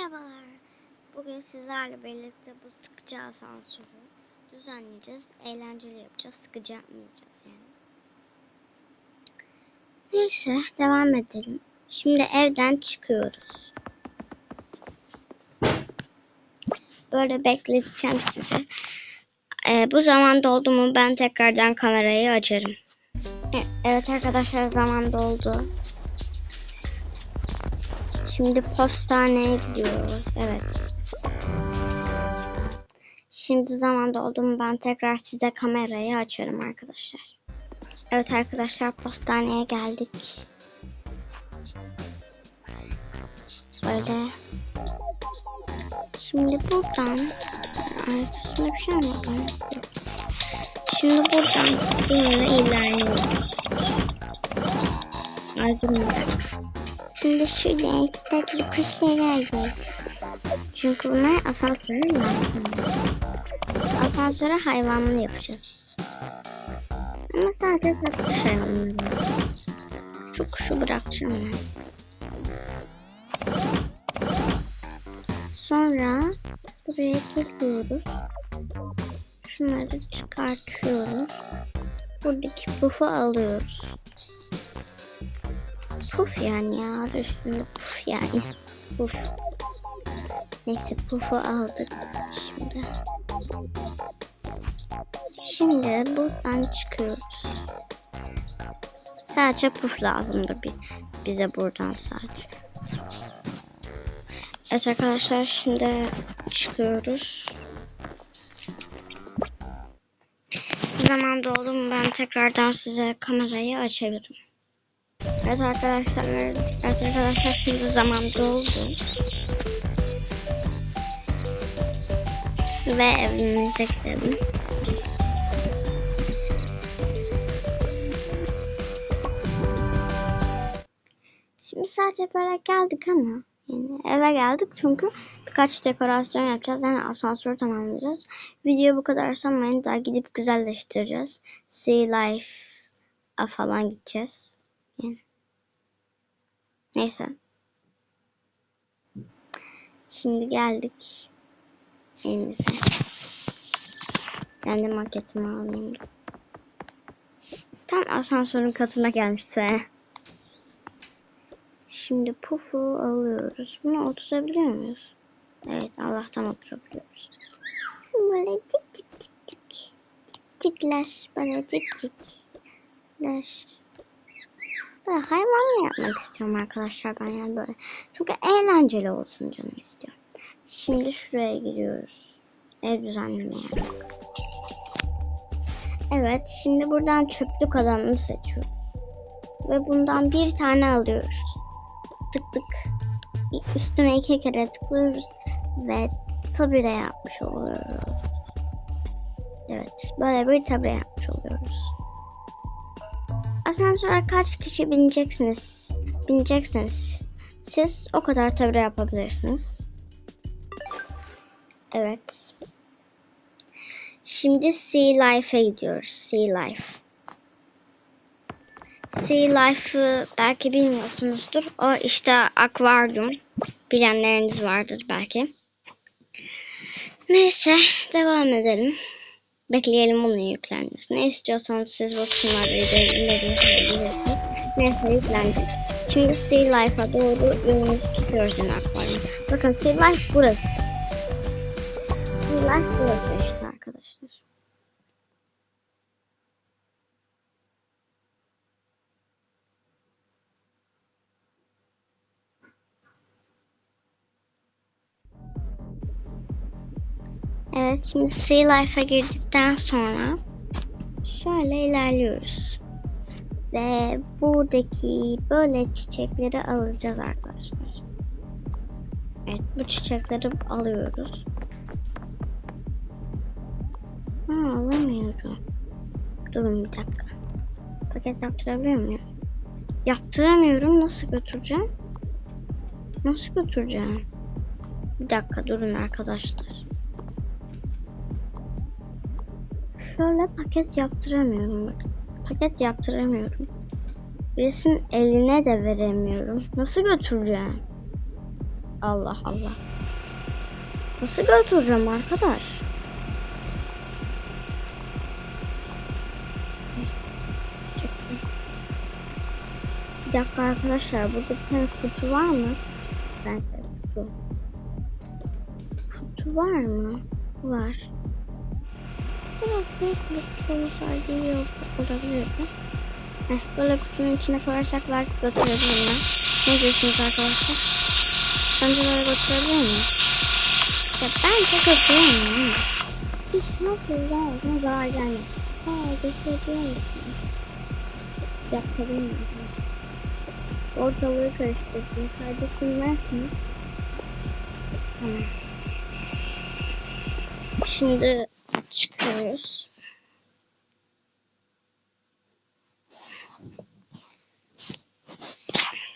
Merhabalar. Bugün sizlerle birlikte bu sıkıcı asansörü düzenleyeceğiz. Eğlenceli yapacağız. Sıkıcı yapmayacağız yani. Neyse devam edelim. Şimdi evden çıkıyoruz. Böyle bekleteceğim sizi. Ee, bu zaman doldu mu ben tekrardan kamerayı açarım. E- Evet arkadaşlar zaman doldu. Şimdi postaneye gidiyoruz. Evet. Şimdi zaman doldu mu ben tekrar size kamerayı açarım arkadaşlar. Evet arkadaşlar postaneye geldik. Böyle. Şimdi buradan üstüne bir şey mi var? Şimdi buradan böyle ilerliyoruz. Ay Şimdi şuraya kitaplı kuşları alacağız. Çünkü bunlar asansöre lazım. Asansöre hayvanlı yapacağız. Ama sadece tatlı hayvanları. Şu kuşu bırakacağım ben. Sonra buraya geliyoruz. Şunları çıkartıyoruz. Buradaki pufu alıyoruz. Puf yani ya. adı Üstünde puf yani. Puf. Neyse pufu aldık şimdi. Şimdi buradan çıkıyoruz. Sadece puf lazımdı bir bize buradan sadece. Evet arkadaşlar şimdi çıkıyoruz. Zaman doldu mu ben tekrardan size kamerayı açabilirim. Evet arkadaşlar, evet arkadaşlar şimdi zaman doldu. Ve evimize gidelim. Şimdi sadece böyle geldik ama yani eve geldik çünkü birkaç dekorasyon yapacağız. Yani asansör tamamlayacağız. Video bu kadar sanmayın. Daha gidip güzelleştireceğiz. Sea Life'a falan gideceğiz. Yani. Neyse. Şimdi geldik evimize. Ben de maketimi alayım. Tam asansörün katına gelmişse. Şimdi pufu alıyoruz. Bunu oturabiliyor muyuz? Evet Allah'tan oturabiliyoruz. Böyle cik cik cik cik. Cikler. Böyle cik cikler. Böyle hayvanlı yapmak istiyorum arkadaşlar ben yani böyle. Çünkü eğlenceli olsun canım istiyorum. Şimdi şuraya gidiyoruz. Ev düzenleme yani. Evet şimdi buradan çöplük alanını seçiyoruz. Ve bundan bir tane alıyoruz. Tık tık. Üstüne iki kere tıklıyoruz. Ve tabire yapmış oluyoruz. Evet böyle bir tabire yapmış oluyoruz. Asansöre kaç kişi bineceksiniz? Bineceksiniz. Siz o kadar tabi yapabilirsiniz. Evet. Şimdi Sea Life'e gidiyoruz. Sea Life. Sea Life'ı belki bilmiyorsunuzdur. O işte akvaryum. Bilenleriniz vardır belki. Neyse devam edelim. Bekleyelim onun yüklenmesini. Ne istiyorsanız siz bu kısımlarda ilerleyebilirsiniz. Neyse yüklenecek. Şimdi Sea Life'a doğru yolumuzu tutuyoruz yine akvaryum. Bakın Sea Life burası. Sea Life burası işte arkadaşlar. Evet şimdi Sea Life'a girdikten sonra şöyle ilerliyoruz. Ve buradaki böyle çiçekleri alacağız arkadaşlar. Evet bu çiçekleri alıyoruz. Ha alamıyorum. Durun bir dakika. Paket yaptırabiliyor muyum? Yaptıramıyorum. Nasıl götüreceğim? Nasıl götüreceğim? Bir dakika durun arkadaşlar. Şöyle paket yaptıramıyorum. Paket yaptıramıyorum. Birisinin eline de veremiyorum. Nasıl götüreceğim? Allah Allah. Nasıl götüreceğim arkadaş? Bir dakika arkadaşlar burada bir tane kutu var mı? Ben size kutu. Kutu var mı? Var. Biraz büyük bir kutu olsaydı iyi ol- olabilirdi. Heh, böyle kutunun içine koyarsak belki götürebilirim ben. Ne diyorsunuz arkadaşlar? Bence böyle götürebilir miyim? Ya bence götüremem. Hiç nasıl zaten zarar gelmez. Aa götürebilir misin? Yapabilir miyim? Ortalığı karıştırdım. Kardeşim ver mi? Tamam. Şimdi çıkıyoruz.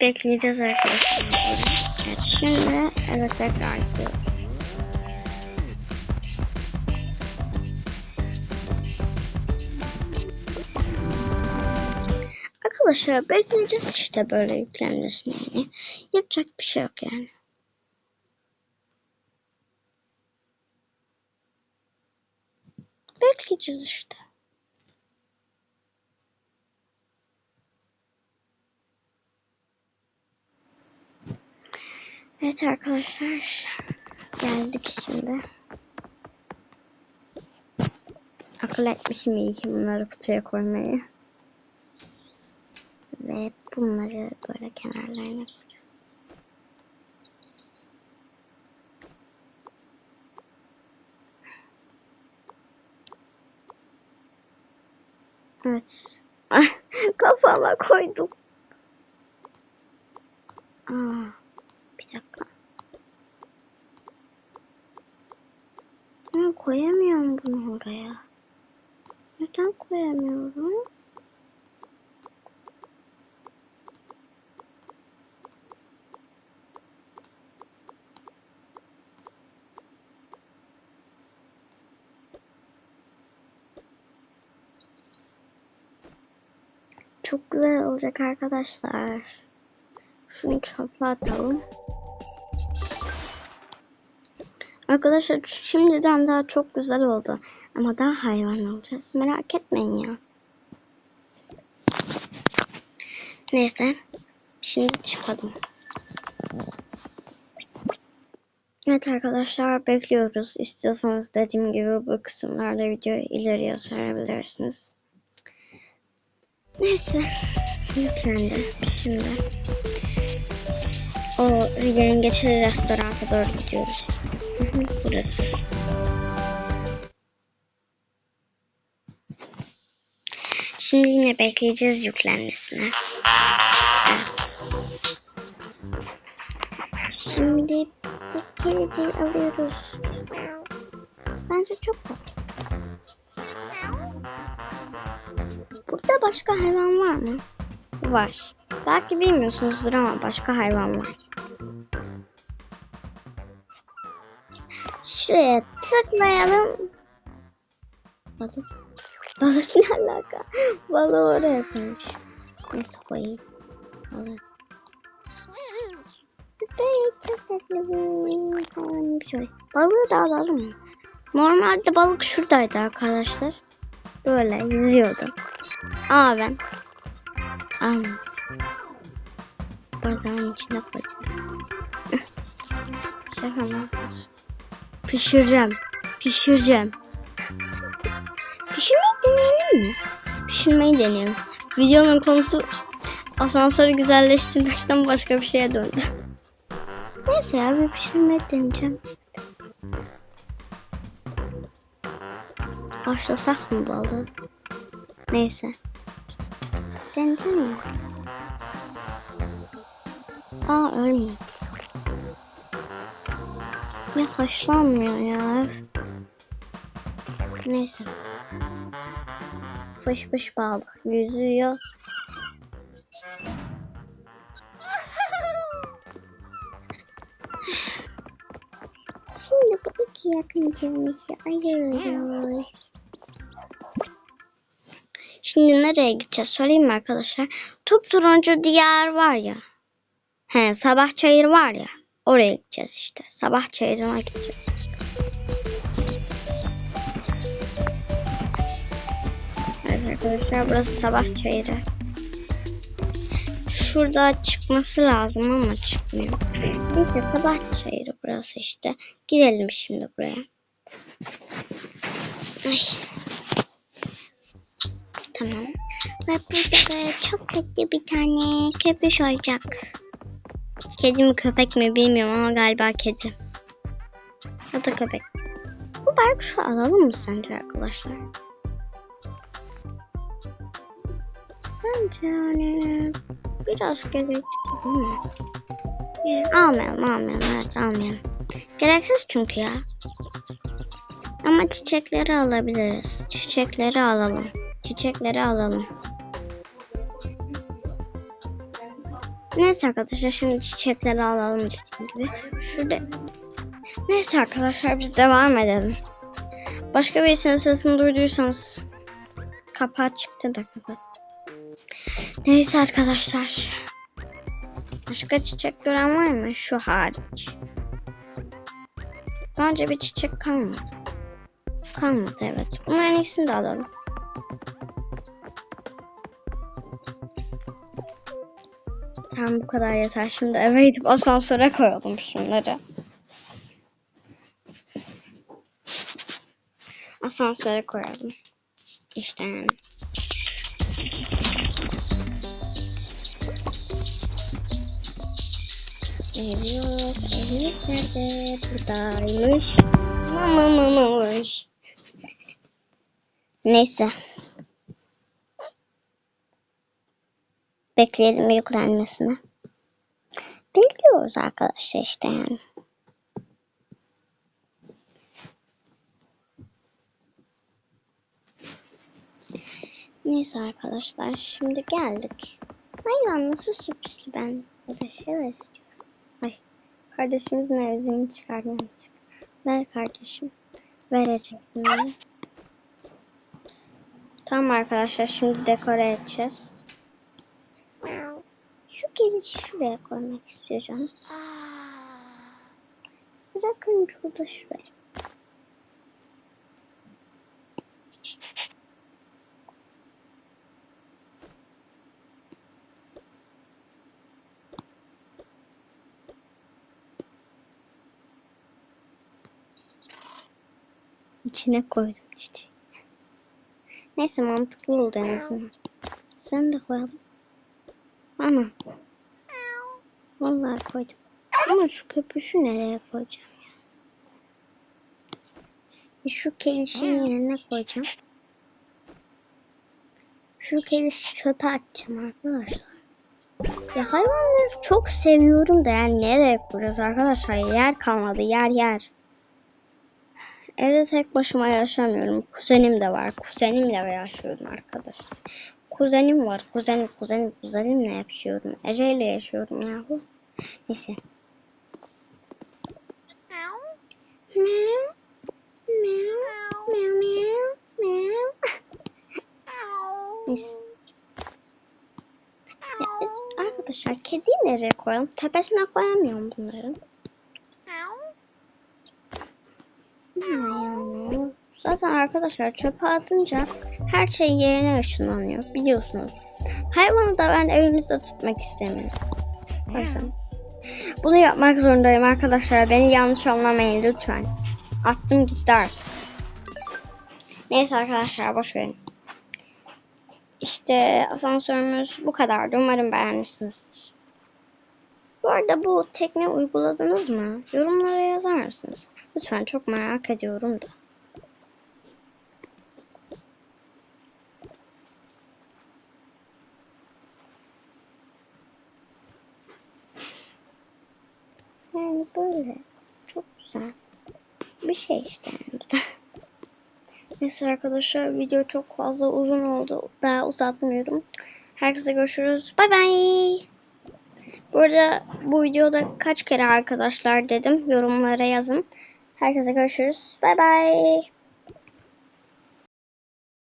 Bekleyeceğiz arkadaşlar. Evet, şimdi evet tekrar gidiyoruz. Arkadaşlar bekleyeceğiz işte böyle yüklenmesini yani. Yapacak bir şey yok yani. Bekleyeceğiz işte. Evet arkadaşlar. Geldik şimdi. Akıl etmişim iyi ki bunları kutuya koymayı. Ve bunları böyle kenarlarına Evet. Kafama koydum. Aa, bir dakika. Ben koyamıyorum bunu oraya. Neden koyamıyorum? Çok olacak arkadaşlar. Şunu çöpe atalım. Arkadaşlar şimdiden daha çok güzel oldu. Ama daha hayvan alacağız. Merak etmeyin ya. Neyse. Şimdi çıkalım. Evet arkadaşlar bekliyoruz. İstiyorsanız dediğim gibi bu kısımlarda videoyu ileriye sarabilirsiniz. Neyse. Yüklendi. Şimdi. O yengeçli restorana doğru gidiyoruz. Burası. Şimdi yine bekleyeceğiz yüklenmesini. Evet. Şimdi bu keliciyi alıyoruz. Bence çok tatlı. Başka hayvan var mı? Var. Belki bilmiyorsunuzdur ama başka hayvan var. Şuraya tıklayalım. Balık. Balık ne alaka? Balığı oraya koymuş. Neyse koyayım. Balık. Evet, çok tatlı bir şey. Balığı da alalım mı? Normalde balık şuradaydı arkadaşlar. Böyle yüzüyordu. Aa ben. Almadım. Bardağın içine koyacağız. Şaka mı? Pişireceğim. Pişireceğim. Pişirmeyi deneyelim mi? Pişirmeyi deneyelim. Videonun konusu asansörü güzelleştirmekten başka bir şeye döndü. Neyse ya bir pişirmeyi deneyeceğim. Başlasak mı balığı? Neyse. Deneyeceğim mi? Aa ölmüyor. Ya haşlanmıyor ya. Neyse. Fış fış balık yüzüyor. Şimdi bu iki yakın çizmişi ayırıyoruz. Şimdi nereye gideceğiz sorayım mı arkadaşlar? Top turuncu diyar var ya. He, sabah çayır var ya. Oraya gideceğiz işte. Sabah çayırına gideceğiz. Arkadaşlar burası sabah çayırı. Şurada çıkması lazım ama çıkmıyor. Neyse sabah çayırı burası işte. Gidelim şimdi buraya. Ay. Tamam. Ve burada böyle çok tatlı bir tane köpüş olacak. Kedi mi köpek mi bilmiyorum ama galiba kedi. Ya da köpek. Bu baykuşu alalım mı sence arkadaşlar? Bence yani biraz gerekli değil mi? Yani almayalım almayalım evet almayalım. Gereksiz çünkü ya. Ama çiçekleri alabiliriz. Çiçekleri alalım. Çiçekleri alalım. Neyse arkadaşlar şimdi çiçekleri alalım dediğim gibi. Şurada Neyse arkadaşlar biz devam edelim. Başka birisinin sesini duyduysanız kapat çıktı da kapat. Neyse arkadaşlar. Başka çiçek gören var mı? Şu hariç. Daha önce bir çiçek kalmadı. Kalmadı evet. Bunların ikisini de alalım. Tamam bu kadar yeter. Şimdi eve gidip asansöre koyalım şunları. Asansöre koyalım. İşte yani. Ev yok. Ev nerede? Buradaymış. Mamamış. Neyse. Bekleyelim yüklenmesini. Bekliyoruz arkadaşlar işte yani. Neyse arkadaşlar şimdi geldik. Hayvan nasıl sürprizli ben böyle şeyler istiyorum. Ay kardeşimizin evzini çıkardım. Ver kardeşim. Verecek mi? Tamam arkadaşlar şimdi dekore edeceğiz. Şuraya koymak istiyorum. Bırakın şurada şuraya. İçine koydum çiçeği. Neyse mantıklı oldu en azından. Sen de koyalım. Ana. Vallahi koydum. Ama şu köpüşü nereye koyacağım ya? E şu kelişin yerine koyacağım. Şu kelişi çöpe atacağım arkadaşlar. Ya hayvanları çok seviyorum da yani nereye koyacağız arkadaşlar? Yer kalmadı yer yer. Evde tek başıma yaşamıyorum. Kuzenim de var. Kuzenimle yaşıyorum arkadaşlar. Kuzenim var. Kuzenim, kuzenim, kuzenimle yaşıyorum. Ece ile yaşıyorum yahu. Neyse. Neyse. Ya, arkadaşlar kediyi nereye koyalım? Tepesine koyamıyorum bunların. Yani. Zaten arkadaşlar çöpe atınca her şey yerine ışınlanıyor biliyorsunuz. Hayvanı da ben evimizde tutmak istemiyorum. O yüzden Bunu yapmak zorundayım arkadaşlar. Beni yanlış anlamayın lütfen. Attım gitti artık. Neyse arkadaşlar boş verin. İşte asansörümüz bu kadardı. Umarım beğenmişsinizdir. Bu arada bu tekne uyguladınız mı? Yorumlara yazar mısınız? Lütfen çok merak ediyorum da. Yani böyle çok güzel bir şey işte yani bu da. Neyse arkadaşlar video çok fazla uzun oldu. Daha uzatmıyorum. Herkese görüşürüz. Bay bay. Bu arada bu videoda kaç kere arkadaşlar dedim. Yorumlara yazın. Herkese görüşürüz. Bay bay.